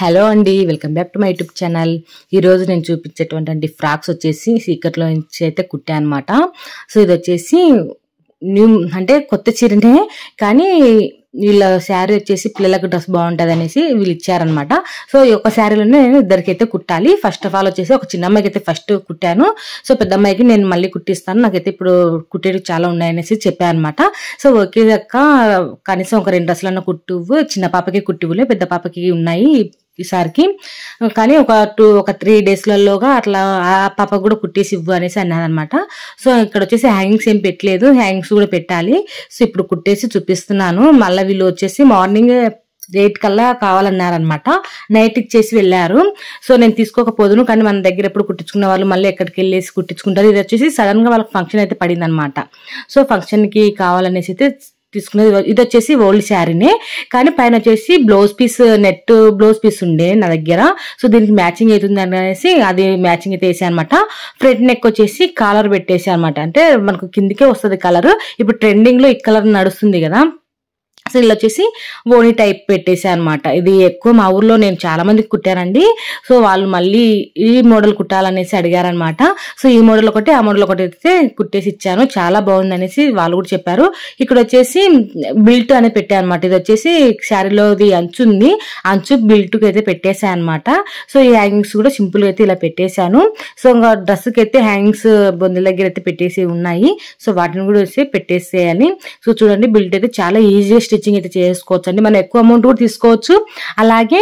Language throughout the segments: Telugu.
హలో అండి welcome back to my YouTube channel. ఈరోజు నేను చూపించేటువంటి ఫ్రాక్స్ వచ్చేసి సీక్రెట్లో నుంచి అయితే కుట్టా అనమాట సో ఇది వచ్చేసి న్యూ అంటే కొత్త చీరనే కానీ వీళ్ళ శారీ వచ్చేసి పిల్లలకు డ్రెస్ బాగుంటుంది అనేసి వీళ్ళు ఇచ్చారనమాట సో ఈ ఒక శారీలోనే నేను ఇద్దరికైతే కుట్టాలి. ఫస్ట్ ఆఫ్ ఆల్ వచ్చేసి ఒక చిన్న అమ్మాయికి అయితే ఫస్ట్ కుట్టాను. సో పెద్ద అమ్మాయికి నేను మళ్ళీ కుట్టిస్తాను. నాకైతే ఇప్పుడు కుట్టేవి చాలా ఉన్నాయనేసి చెప్పాను అనమాట సో ఒకే దక్క కనీసం ఒక రెండు డ్రెస్సులన్న కుట్టువు చిన్న పాపకి కుట్టివులే పెద్ద పాపకి ఉన్నాయి. ఈసారికి కానీ ఒక టూ ఒక త్రీ డేస్లలోగా అట్లా ఆ పాప కూడా కుట్టేసి ఇవ్వు అనేసి అన్నదనమాట సో ఇక్కడ వచ్చేసి హ్యాంగింగ్స్ ఏం పెట్టలేదు. హ్యాంగింగ్స్ కూడా పెట్టాలి. సో ఇప్పుడు కుట్టేసి చూపిస్తున్నాను. మళ్ళీ వీళ్ళు వచ్చేసి మార్నింగ్ ఎయిట్ కల్లా కావాలన్నారనమాట. నైట్ ఇచ్చేసి వెళ్ళారు. సో నేను తీసుకోకపోదును. కానీ మన దగ్గర ఎప్పుడు కుట్టించుకున్న వాళ్ళు మళ్ళీ ఎక్కడికి వెళ్ళేసి కుట్టించుకుంటారు. ఇది వచ్చేసి సడన్గా వాళ్ళకి ఫంక్షన్ అయితే పడింది అనమాట సో ఫంక్షన్కి కావాలనేసి అయితే తీసుకున్నది ఇది వచ్చేసి ఓల్డ్ శారీనే. కానీ పైన వచ్చేసి blouse piece net blouse piece ఉండే నా దగ్గర. సో దీనికి మ్యాచింగ్ అవుతుంది అనేసి అది మ్యాచింగ్ అయితే వేసాను అనమాట ఫ్రంట్ నెక్ వచ్చేసి కాలర్ పెట్టేసి అనమాట అంటే మనకు కిందికే వస్తుంది కలర్. ఇప్పుడు ట్రెండింగ్లో ఈ కలర్ నడుస్తుంది కదా. సో ఇలా వచ్చేసి ఓని టైప్ పెట్టేసా అనమాట ఇది ఎక్కువ మా ఊర్లో నేను చాలా మందికి కుట్టానండి. సో వాళ్ళు మళ్ళీ ఈ మోడల్ కుట్టాలనేసి అడిగారనమాట సో ఈ మోడల్ ఒకటి ఆ మోడల్ ఒకటి అయితే కుట్టేసి ఇచ్చాను. చాలా బాగుంది అనేసి వాళ్ళు కూడా చెప్పారు. ఇక్కడ వచ్చేసి బిల్ట్ అని పెట్టాను అనమాట ఇది వచ్చేసి శారీలో ఇది అంచు ఉంది. అంచు బిల్ట్కి అయితే పెట్టేసా అనమాట సో ఈ హ్యాంగింగ్స్ కూడా సింపుల్గా అయితే ఇలా పెట్టేశాను. సో ఇంకా డ్రెస్కి అయితే హ్యాంగింగ్స్ బొందుల దగ్గర అయితే పెట్టేసి ఉన్నాయి. సో వాటిని కూడా వచ్చి పెట్టేసేయాలి. సో చూడండి బిల్ట్ అయితే చాలా ఈజీగా స్టిచ్చింగ్ అయితే చేసుకోవచ్చు అండి మనం ఎక్కువ అమౌంట్ కూడా తీసుకోవచ్చు. అలాగే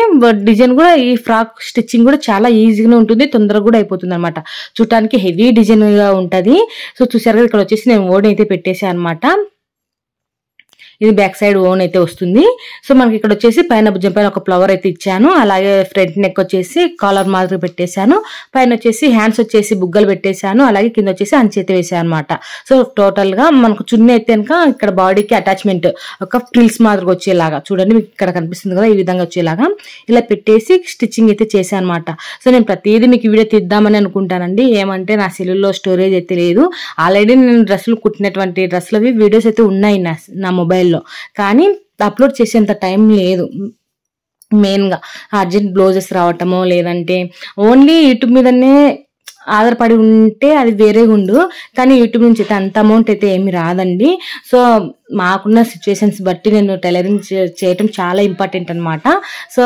డిజైన్ కూడా ఈ ఫ్రాక్ స్టిచ్చింగ్ కూడా చాలా ఈజీగా ఉంటుంది. తొందరగా కూడా అయిపోతుంది అనమాట చూడటానికి హెవీ డిజైన్గా ఉంటుంది. సో చూసారు ఇక్కడ వచ్చేసి నేను ఓడి అయితే పెట్టేసాను అనమాట ఇది బ్యాక్ సైడ్ ఓన్ అయితే వస్తుంది. సో మనకి ఇక్కడ వచ్చేసి పైన భుజం పైన ఒక ఫ్లవర్ అయితే ఇచ్చాను. అలాగే ఫ్రంట్ నెక్ వచ్చేసి కాలర్ మాదిరి పెట్టేశాను. పైన వచ్చేసి హ్యాండ్స్ వచ్చేసి బుగ్గలు పెట్టేశాను. అలాగే కింద వచ్చేసి అంచేత వేసాను అనమాట సో టోటల్గా మనకు చున్నీ అయితే కనుక ఇక్కడ బాడీకి అటాచ్మెంట్ ఒక ఫ్రిల్స్ మాదిరిగా వచ్చేలాగా చూడండి మీకు ఇక్కడ కనిపిస్తుంది కదా ఈ విధంగా వచ్చేలాగా. ఇలా పెట్టేసి స్టిచ్చింగ్ అయితే చేశాను అనమాట సో నేను ప్రతిదీ మీకు వీడియో తీద్దామని అనుకుంటానండి. ఏమంటే నా సెల్లులో స్టోరేజ్ అయితే లేదు. ఆల్రెడీ నేను డ్రెస్సులు కుట్టినటువంటి డ్రెస్సులు వీడియోస్ అయితే ఉన్నాయి నా మొబైల్ మొబైల్లో కానీ అప్లోడ్ చేసేంత టైం లేదు. మెయిన్గా. అర్జెంట్ బ్లౌజెస్ రావటమో లేదంటే ఓన్లీ యూట్యూబ్ మీదనే ఆధారపడి ఉంటే అది వేరే ఉండు. కానీ యూట్యూబ్ నుంచి అయితే అంత అమౌంట్ అయితే ఏమి రాదండి. సో మాకున్న సిచ్యువేషన్స్ బట్టి నేను టైలరింగ్ చేయటం చాలా ఇంపార్టెంట్ అనమాట సో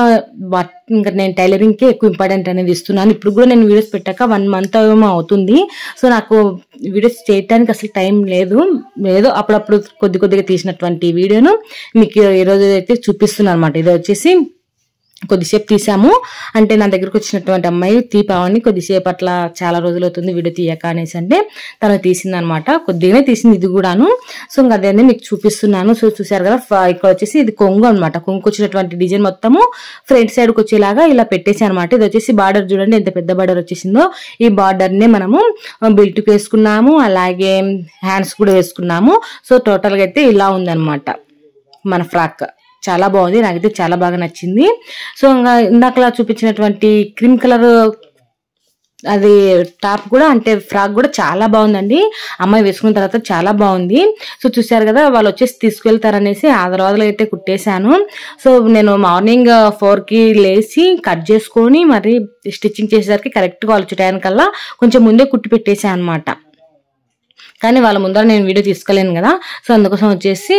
బట్ ఇంకా నేను టైలరింగ్కే ఎక్కువ ఇంపార్టెంట్ అనేది ఇస్తున్నాను. ఇప్పుడు కూడా నేను వీడియోస్ పెట్టాక వన్ మంత్ ఏమో అవుతుంది. సో నాకు వీడియోస్ చేయటానికి అసలు టైం లేదు. లేదు అప్పుడప్పుడు కొద్ది కొద్దిగా తీసినటువంటి వీడియోను మీకు ఈరోజు అయితే చూపిస్తున్నాను అనమాట ఇది వచ్చేసి కొద్దిసేపు తీసాము. అంటే నా దగ్గరకు వచ్చినటువంటి అమ్మాయి తీపావని కొద్దిసేపు అట్లా చాలా రోజులు అవుతుంది వీడియో తీయక అనేసి అంటే తను తీసింది అనమాట కొద్దిగానే తీసింది ఇది కూడాను. సో ఇంకా అదే మీకు చూపిస్తున్నాను. సో చూసారు కదా ఇక్కడ వచ్చేసి ఇది కొంగు అనమాట. కొంగు వచ్చినటువంటి డిజైన్ మొత్తము ఫ్రంట్ సైడ్కి వచ్చేలాగా ఇలా పెట్టేసి అనమాట. ఇది వచ్చేసి బార్డర్ చూడండి ఎంత పెద్ద బార్డర్ వచ్చేసిందో. ఈ బార్డర్నే మనము బెల్ట్కి వేసుకున్నాము అలాగే హ్యాండ్స్ కూడా వేసుకున్నాము. సో టోటల్గా అయితే ఇలా ఉందన్నమాట మన ఫ్రాక్. చాలా బాగుంది. నాకైతే చాలా బాగా నచ్చింది. సో ఇంకా ఇందాకలా చూపించినటువంటి క్రీమ్ కలర్ అది టాప్ కూడా అంటే ఫ్రాక్ కూడా చాలా బాగుందండి. అమ్మాయి వేసుకున్న తర్వాత చాలా బాగుంది. సో చూసారు కదా వాళ్ళు వచ్చేసి తీసుకెళ్తారనేసి ఆదరవాదలు అయితే కుట్టేశాను. సో నేను మార్నింగ్ ఫోర్కి లేచి కట్ చేసుకొని మరి స్టిచ్చింగ్ చేసేసరికి కరెక్ట్గా వాళ్ళు చుట్టానికల్లా కొంచెం ముందే కుట్టి పెట్టేశాను అనమాట కానీ వాళ్ళ ముందర నేను వీడియో తీసుకోలేను కదా. సో అందుకోసం వచ్చేసి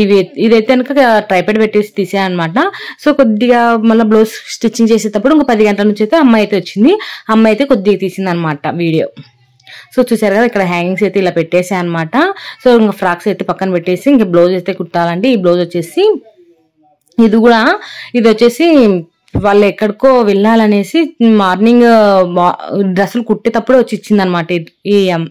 ఇవి ఇదైతే కనుక ట్రైపెడ్ పెట్టేసి తీసేయనమాట. సో కొద్దిగా మళ్ళీ బ్లౌజ్ స్టిచ్చింగ్ చేసేటప్పుడు ఇంకా పది గంటల నుంచి అయితే అమ్మాయి అయితే వచ్చింది. అమ్మాయి అయితే కొద్దిగా తీసింది అనమాట వీడియో. సో చూసారు కదా ఇక్కడ హ్యాంగింగ్స్ అయితే ఇలా పెట్టేసాను అనమాట సో ఇంకా ఫ్రాక్స్ అయితే పక్కన పెట్టేసి ఇంకా బ్లౌజ్ అయితే కుట్టాలండి. ఈ బ్లౌజ్ వచ్చేసి ఇది కూడా ఇది వచ్చేసి వాళ్ళు ఎక్కడికో వెళ్ళాలనేసి మార్నింగ్ డ్రెస్సులు కుట్టేటప్పుడు వచ్చి ఇచ్చిందనమాట ఈ అమ్-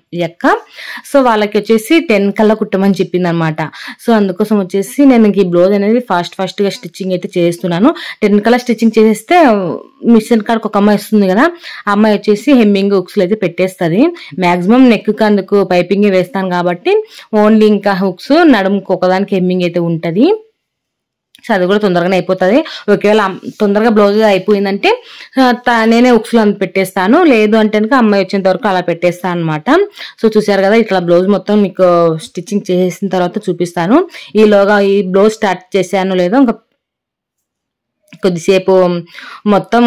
సో వాళ్ళకి వచ్చేసి టెన్ కల్లా కుట్టమని చెప్పింది అనమాట సో అందుకోసం వచ్చేసి నేను ఈ బ్లౌజ్ అనేది ఫాస్ట్ ఫాస్ట్గా స్టిచ్చింగ్ అయితే చేస్తున్నాను. టెన్ కల్లా స్టిచ్చింగ్ చేసేస్తే మిషన్ కాడకు ఒక అమ్మాయి వస్తుంది కదా ఆ అమ్మాయి వచ్చేసి హెమ్మింగ్ హుక్స్లు అయితే పెట్టేస్తుంది. మ్యాక్సిమం నెక్ అందుకు పైపింగ్ వేస్తాను కాబట్టి ఓన్లీ ఇంకా హుక్స్ నడుముకు ఒకదానికి హెమ్మింగ్ అయితే ఉంటుంది. అది కూడా తొందరగానే అయిపోతుంది. ఒకవేళ తొందరగా బ్లౌజ్ అయిపోయిందంటే నేనే ఉక్స్లో అంత పెట్టేస్తాను. లేదు అంటే కనుక అమ్మాయి వచ్చేంత వరకు అలా పెట్టేస్తాను అనమాట సో చూసారు కదా ఇట్లా బ్లౌజ్ మొత్తం మీకు స్టిచ్చింగ్ చేసిన తర్వాత చూపిస్తాను. ఈలోగా ఈ బ్లౌజ్ స్టార్ట్ చేశాను లేదో ఇంకా కొద్దిసేపు మొత్తం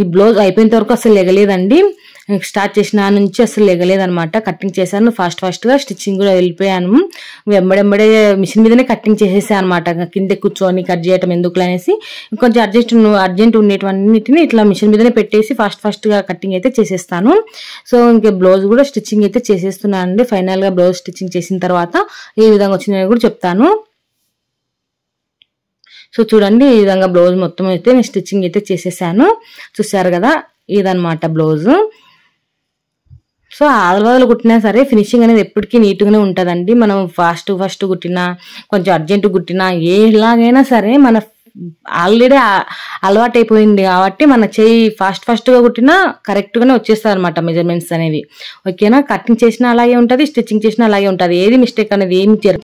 ఈ బ్లౌజ్ అయిపోయేంత వరకు అసలు లెగలేదండి. స్టార్ట్ చేసిన నుంచి అసలు లెగలేదనమాట కటింగ్ చేశాను ఫాస్ట్ ఫాస్ట్గా స్టిచ్చింగ్ కూడా వెళ్ళిపోయాను. వెంబడెంబడే మిషన్ మీదనే కటింగ్ చేసేసాను అనమాట కింద కూర్చొని కట్ చేయటం ఎందుకు అనేసి కొంచెం అర్జెంట్ అర్జెంట్ ఉండేటివన్నిటిని ఇట్లా మిషన్ మీదనే పెట్టేసి ఫాస్ట్ ఫాస్ట్గా కటింగ్ అయితే చేసేస్తాను. సో ఇంకా బ్లౌజ్ కూడా స్టిచ్చింగ్ అయితే చేసేస్తున్నాను అండి ఫైనల్గా బ్లౌజ్ స్టిచ్చింగ్ చేసిన తర్వాత ఏ విధంగా వచ్చిందని కూడా చెప్తాను. సో చూడండి ఈ విధంగా బ్లౌజ్ మొత్తం అయితే నేను స్టిచ్చింగ్ అయితే చేసేసాను. చూసారు కదా ఇదనమాట బ్లౌజ్ సో ఆల్వాలు కుట్టినా సరే ఫినిషింగ్ అనేది ఎప్పటికీ నీట్గానే ఉంటుందండి. మనం ఫాస్ట్ ఫాస్ట్ కుట్టినా కొంచెం అర్జెంట్ కుట్టినా ఎలాగైనా సరే మన ఆల్రెడీ అలవాటు అయిపోయింది కాబట్టి మన చేయి ఫాస్ట్ ఫాస్ట్గా కుట్టినా కరెక్ట్గానే వచ్చేస్తాయి అనమాట మెజర్మెంట్స్ అనేవి. ఓకేనా? కటింగ్ చేసినా అలాగే ఉంటుంది స్టిచ్చింగ్ చేసినా అలాగే ఉంటుంది. ఏది మిస్టేక్ అనేది ఏమి జరుగుతుంది